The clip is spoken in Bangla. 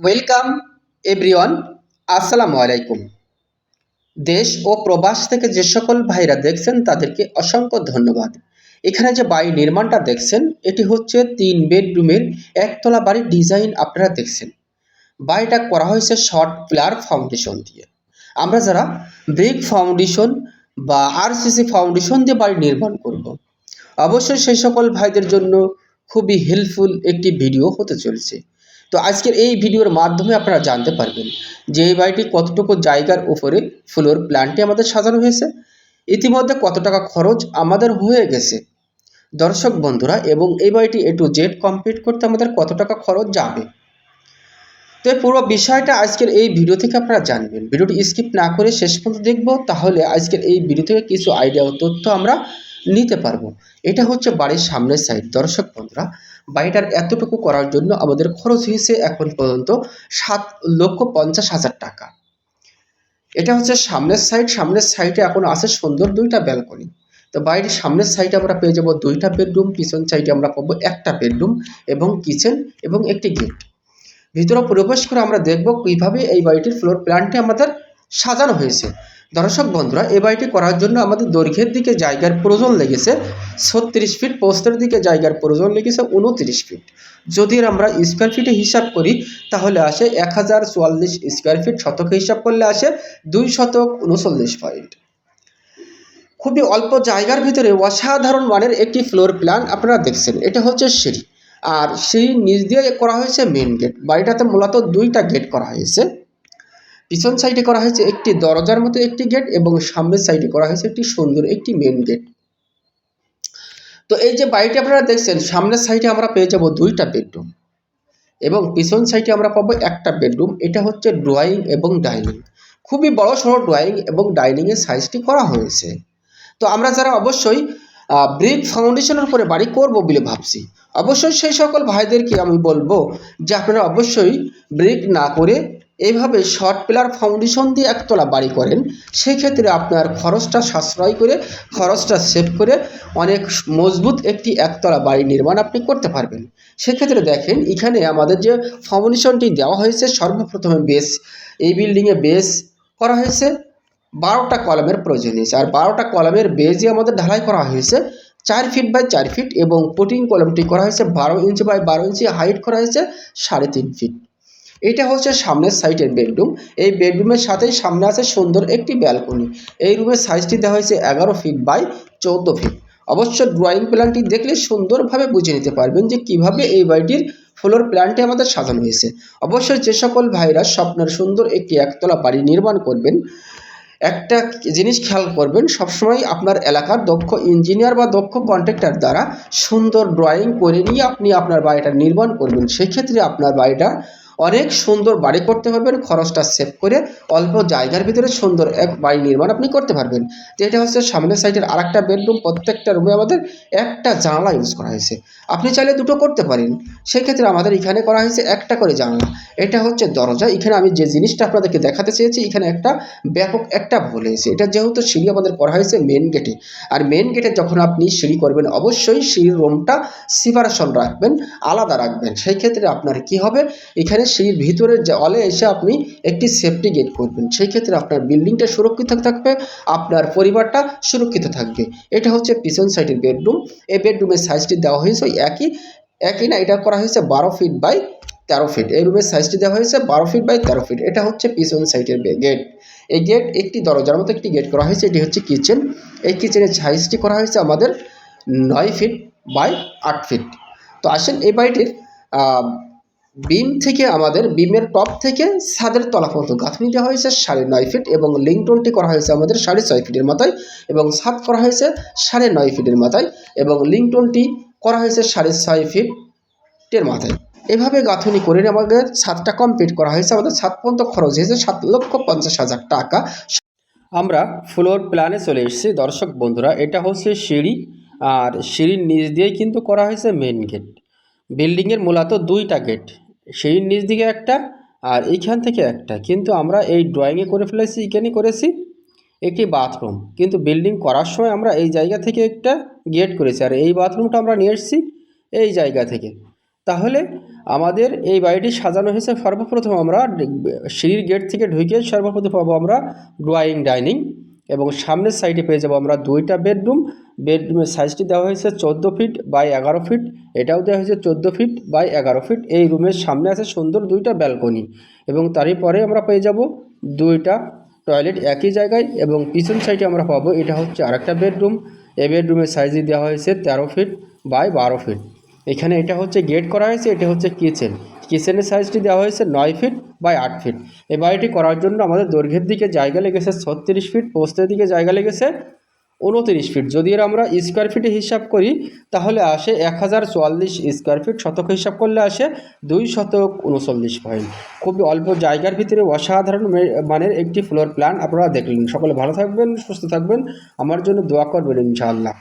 ওয়েলকাম এভরিওয়ান আসসালামু আলাইকুম। দেশ ও প্রবাস থেকে যে সকল ভাইরা দেখছেন, তাদেরকে অসংখ্য ধন্যবাদ। এখানে যে বাড়ি নির্মাণটা দেখছেন, এটি হচ্ছে তিন বেডরুমের একতলা বাড়ির ডিজাইন আপনারা দেখছেন। বাড়িটা করা হয়েছে শর্ট প্লার ফাউন্ডেশন দিয়ে। আমরা যারা ব্রিক ফাউন্ডেশন বা আরসিসি ফাউন্ডেশন দিয়ে বাড়ি নির্মাণ করব। অবশ্যই সেই সকল ভাইদের জন্য খুবই হেল্পফুল একটি ভিডিও হতে চলেছে। তো আজকের এই ভিডিওর মাধ্যমে আপনারা জানতে পারবেন যে এই বাড়িটি কতটুকু জায়গার উপরে ফ্লোর প্ল্যানটি আমাদের সাজানো হয়েছে। ইতিমধ্যে কত টাকা খরচ আমাদের হয়ে গেছে। দর্শক বন্ধুরা, এবং এই বাড়িটি এ টু জেড কমপ্লিট করতে আমাদের কত টাকা খরচ যাবে? তো এই পুরো বিষয়টা আজকের এই ভিডিও থেকে আপনারা জানবেন। ভিডিওটি স্কিপ না করে শেষ পর্যন্ত দেখব, তাহলে আজকের এই ভিডিও থেকে কিছু আইডিয়া ও তথ্য আমরা নিতে পারব। এটা হচ্ছে বাড়ির সামনের সাইড দর্শক বন্ধুরা, বাড়িটার এতটুকু করার জন্য আমাদের খরচ হয়েছে এখন পর্যন্ত সাত লক্ষ পঞ্চাশ হাজার টাকা। এটা হচ্ছে সামনের সাইড সামনের সাইডে এখন আছে সুন্দর দুইটা ব্যালকনি তো বাড়ির সামনের সাইডে আমরা পেয়ে যাব দুইটা বেডরুম পিছন সাইডে আমরা পাবো একটা বেডরুম এবং কিচেন এবং একটি গেট ভিতরে প্রবেশ করে আমরা দেখব কীভাবে এই বাড়িটির ফ্লোর প্ল্যানটি আমাদের সাজানো হয়েছে। দর্শক বন্ধুরা, এই বাড়িটি করার জন্য আমাদের দৈর্ঘ্যের দিকে জায়গার প্রয়োজন লেগেছে ছত্রিশ ফিট পোস্তের দিকে জায়গার প্রয়োজন লেগেছে উনত্রিশ ফিট যদি আমরা স্কোয়ার ফিটে হিসাব করি, তাহলে আসে এক হাজার চুয়াল্লিশ স্কোয়ার ফিট শতকে হিসাব করলে আসে দুই শতক উনচল্লিশ পয়েন্ট খুবই অল্প জায়গার ভিতরে অসাধারণ মানের একটি ফ্লোর প্ল্যান আপনারা দেখছেন। এটা হচ্ছে সিঁড়ি। আর সেই নিচ দিয়ে করা হয়েছে মেন গেট বাড়িটাতে মূলত দুইটা গেট করা হয়েছে। পিছন সাইডে করা হয়েছে একটি দরজার মতো একটি গেট এবং সামনের সাইডে করা হয়েছে একটি সুন্দর একটি মেন গেট তো এই যে বাড়িটি আপনারা দেখছেন, সামনের সাইডে আমরা পেয়ে যাব দুইটা বেডরুম এবং পিছন সাইডে আমরা পাবো একটা বেডরুম এটা হচ্ছে ড্রয়িং এবং ডাইনিং খুবই বড় সড়ো ড্রয়িং এবং ডাইনিংয়ের সাইজটি করা হয়েছে। তো আমরা যারা অবশ্যই ব্রিক ফাউন্ডেশনের উপরে বাড়ি করব বলে ভাবছি, অবশ্যই সেই সকল ভাইদেরকে আমি বলব যে আপনারা অবশ্যই ব্রিক না করে এইভাবে শর্ট পিলার ফাউন্ডেশন দিয়ে একতলা বাড়ি করেন, সেক্ষেত্রে আপনার খরচটা সাশ্রয় করে, খরচটা সেভ করে অনেক মজবুত একটি একতলা বাড়ি নির্মাণ আপনি করতে পারবেন। সেক্ষেত্রে দেখেন, এখানে আমাদের যে ফাউন্ডেশনটি দেওয়া হয়েছে, সর্বপ্রথমে বেস, এই বিল্ডিংয়ে বেস করা হয়েছে, বারোটা কলমের প্রয়োজন হয়েছে। আর বারোটা কলমের বেজই আমাদের ঢালাই করা হয়েছে, চার ফিট বাই চার ফিট এবং পুটিং কলমটি করা হয়েছে, বারো ইঞ্চি বাই বারো ইঞ্চি হাইট করা হয়েছে, সাড়ে তিন ফিট এটা হচ্ছে সামনের সাইডের বেডরুম এই বেডরুমের সাথেই সামনে আছে সুন্দর একটি ব্যালকনি এই রুমের সাইজটি দেওয়া হয়েছে এগারো ফিট বাই চৌদ্দ ফিট অবশ্য ড্রয়িং প্ল্যানটি দেখলে সুন্দরভাবে বুঝে নিতে পারবেন যে কীভাবে এই বাড়িটির ফ্লোর প্ল্যানটি আমাদের সাজানো হয়েছে। অবশ্যই যে সকল ভাইরা স্বপ্নের সুন্দর একটি একতলা বাড়ি নির্মাণ করবেন, একটা জিনিস খেয়াল করবেন সবসময় আপনার এলাকার দক্ষ ইঞ্জিনিয়ার বা দক্ষ কন্ট্রাক্টর দ্বারা সুন্দর ড্রয়িং করে নিয়ে আপনি আপনার বাড়িটা নির্মাণ করবেন। সেক্ষেত্রে আপনার বাড়িটা অনেক সুন্দর বাড়ি করতে পারবেন, খরচটা সেভ করে অল্প জায়গার ভিতরে সুন্দর এক বাড়ি নির্মাণ আপনি করতে পারবেন। তো এটা হচ্ছে সামনের সাইডের আর একটা বেডরুম প্রত্যেকটা রুমে আমাদের একটা জানলা ইউজ করা হয়েছে। আপনি চাইলে দুটো করতে পারেন। সেক্ষেত্রে আমাদের এখানে করা হয়েছে একটা করে জানলা। এটা হচ্ছে দরজা। এখানে আমি যে জিনিসটা আপনাদেরকে দেখাতে চেয়েছি, এখানে একটা ব্যাপক একটা ভুল হয়েছে। এটা যেহেতু সিঁড়ি আমাদের করা হয়েছে মেন গেটে আর মেন গেটে যখন আপনি সিঁড়ি করবেন, অবশ্যই সিঁড়ির রুমটা সিপারেশন রাখবেন, আলাদা রাখবেন। সেই ক্ষেত্রে আপনার কি হবে? এখানে সিঁড়ির ভিতরে জলে এসে আপনি একটি সেফটি গেট করবেন সেই ক্ষেত্রে আপনার বিল্ডিংটা সুরক্ষিত থাকবে, আপনার পরিবারটা সুরক্ষিত থাকবে। এটা হচ্ছে পিছন সাইডের বেডরুম এই বেডরুমের সাইজটি দেওয়া হয়েছে ওই একই একই না, এটা করা হয়েছে বারো ফিট বাই তেরো ফিট এই রুমের সাইজটি দেওয়া হয়েছে বারো ফিট বাই তেরো ফিট এটা হচ্ছে পিছন সাইডের গেট এই গেট একটি দরজার মতো একটি গেট করা হয়েছে, এটি হচ্ছে কিচেন এই কিচেনের সাইজটি করা হয়েছে আমাদের নয় ফিট বাই আট ফিট তো আসেন এই বাড়িটির বিম থেকে আমাদের বিমের টপ থেকে ছাদের তলা পর্যন্ত গাঁথনি দেওয়া হয়েছে, সাড়ে নয় ফিট এবং লিঙ্কটনটি করা হয়েছে আমাদের সাড়ে ছয় ফিটের মাথায় এবং ছাদ করা হয়েছে সাড়ে নয় ফিটের মাথায় এবং লিঙ্কটনটি করা হয়েছে সাড়ে ছয় ফিটের মাথায়। এভাবে গাঁথনি করে আমাদের ছাদটা কমপ্লিট করা হয়েছে। আমাদের ছাদ পর্যন্ত খরচ হয়েছে সাত লক্ষ পঞ্চাশ হাজার টাকা। আমরা ফ্লোর প্ল্যানে চলে এসেছি। দর্শক বন্ধুরা, এটা হচ্ছে সিঁড়ি আর সিঁড়ির নিচ দিয়েই কিন্তু করা হয়েছে মেন গেট বিল্ডিংয়ের মূলত দুইটা গেট সিঁড়ির নিচ দিকে একটা আর এইখান থেকে একটা। কিন্তু আমরা এই ড্রয়িংয়ে করে ফেলেছি, এখানে করেছি একটি বাথরুম কিন্তু বিল্ডিং করার সময় আমরা এই জায়গা থেকে একটা গেট করেছি আর এই বাথরুমটা আমরা নিয়ে এসেছি এই জায়গা থেকে। তাহলে আমাদের এই বাড়িটি সাজানো হয়েছে, সর্বপ্রথম আমরা সিঁড়ির গেট থেকে ঢুকে সর্বপ্রথম পাবো আমরা ড্রয়িং ডাইনিং এবং সামনের সাইডে পেয়ে যাব আমরা দুইটা বেডরুম বেডরুমের সাইজটি দেওয়া হয়েছে চোদ্দ ফিট বাই এগারো ফিট এটাও দেওয়া হয়েছে চোদ্দ ফিট বাই এগারো ফিট এই রুমের সামনে আছে সুন্দর দুইটা ব্যালকনি এবং তারই পরে আমরা পেয়ে যাব দুইটা টয়লেট একই জায়গায় এবং পিছন সাইডে আমরা পাবো, এটা হচ্ছে আরেকটা বেডরুম এই বেডরুমের সাইজে দেওয়া হয়েছে তেরো ফিট বাই বারো ফিট এখানে এটা হচ্ছে গেট করা হয়েছে, এটা হচ্ছে কিচেন কিচেনের সাইজটি দেওয়া হয়েছে নয় ফিট বাই আট ফিট এই বাড়িটি করার জন্য আমাদের দৈর্ঘ্যের দিকে জায়গা লেগেছে ছত্রিশ ফিট পোস্তের দিকে জায়গা লেগেছে উনতিরিশ ফিট। যদি এর আমরা স্কোয়ার ফিটে হিসাব করি, তাহলে আসে এক হাজার চুয়াল্লিশ স্কোয়ার ফিট শতক হিসাব করলে আসে দুই শতক উনচল্লিশ পয়েন্ট খুবই অল্প জায়গার ভিতরে অসাধারণ মানের একটি ফ্লোর প্ল্যান আপনারা দেখলেন। সকলে ভালো থাকবেন, সুস্থ থাকবেন। আমার জন্য দোয়া করবেন ইনশাআল্লাহ।